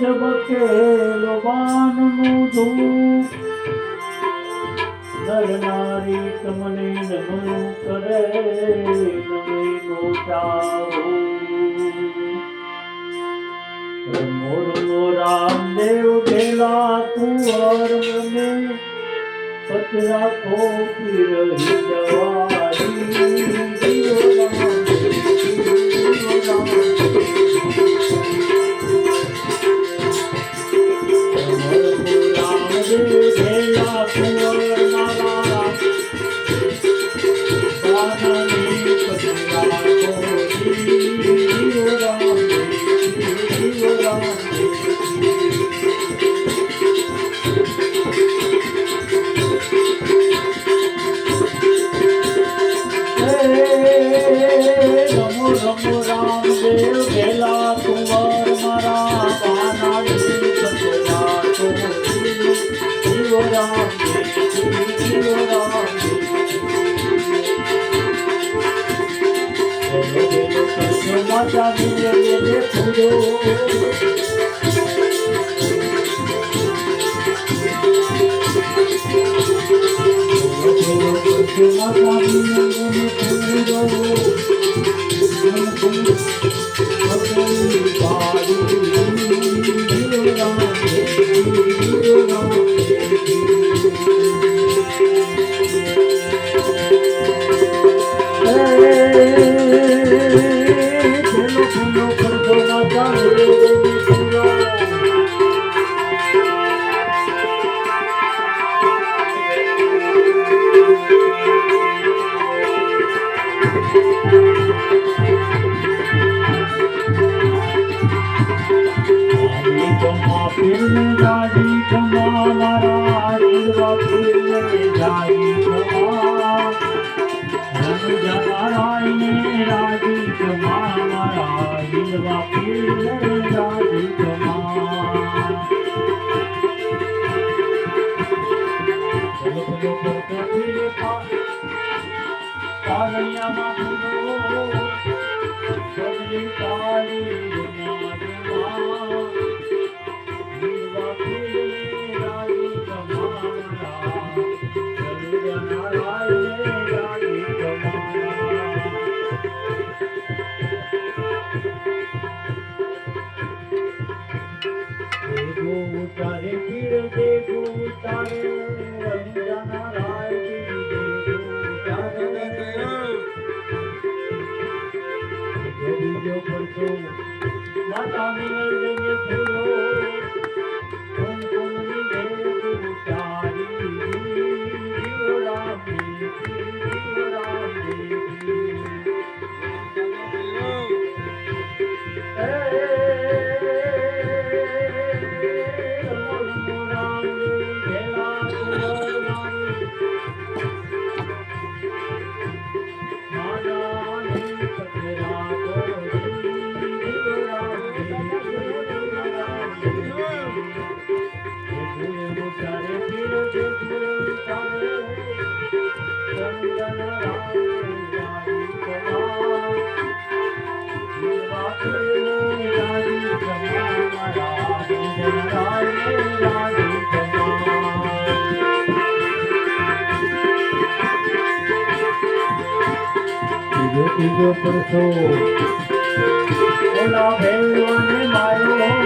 ઝબકેલો બાનનું ધૂપ નરનારી તમને નમન કરે નમીનો ચાવો રમો રમો રામદેવ ગેલા કુંવર મને. રમો চিরদান তুমি চিরদান মাতা দিয়ে দেবে পুরো মাতা দিয়ে দেবে পুরো પાલૈયામાં ફૂલો સગલી કાળી બીજો માતા મિલને ફૂલો ત્રીજો પરસો ઓલા ભેલવાને માર્યો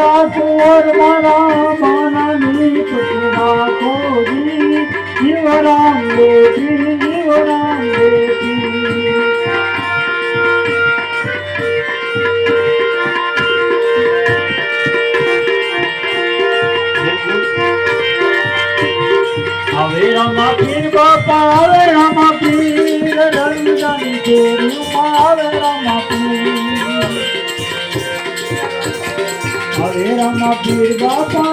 પેલા કુંવર મારા માનાની કુટુંબા ખોજી જીવરામ દેખી જીવરામ દેખી હવે રમા પીર રમા પીર રમા নদীর বাবা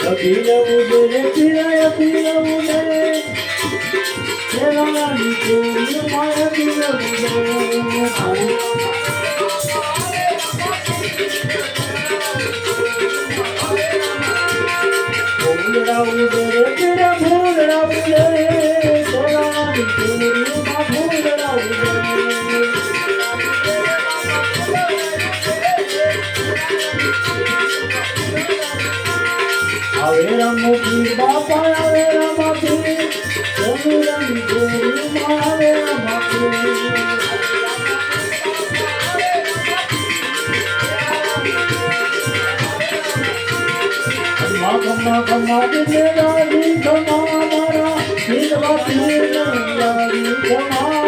અભિનવું જોને પીરાય અભિનવું જોને તેરા નામ તો મારા અભિનવું જોને Thank you.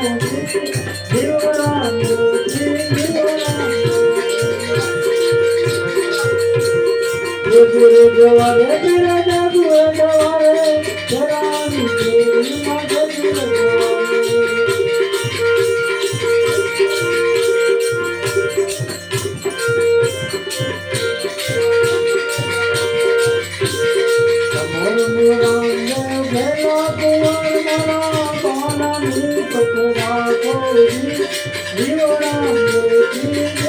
Thank you. Thank you.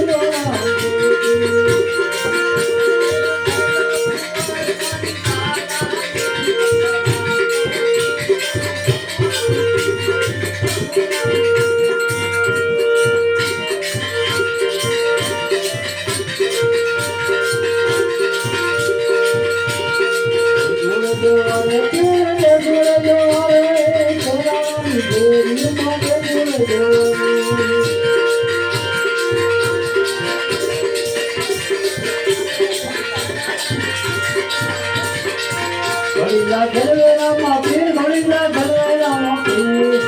ઘરવેરામાં ના વીર ગોળીલા ઘરવેરામાં પીર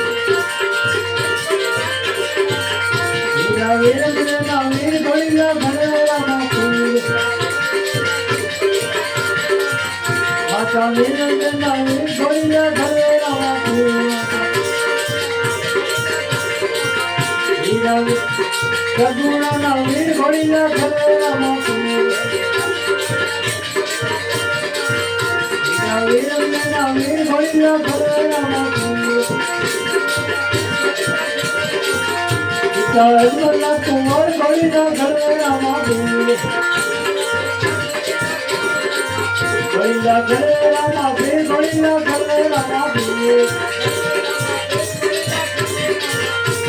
હીરા ગોળીલા ઘરવેરામાં ઘરે ચાલના કુંવર ગોળીના ઘરવેરામાં પીર ગોળીલા ઘરવેરામાં પીર ગોળીલા ઘરવેરામાં પીર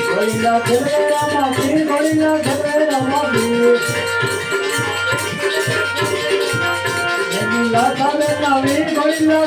ગોળીલા ઘરવેરામાં પીર ગોળીલા ઘરવેરામાં પીર એની લાથાને ના વીર ગોળીલા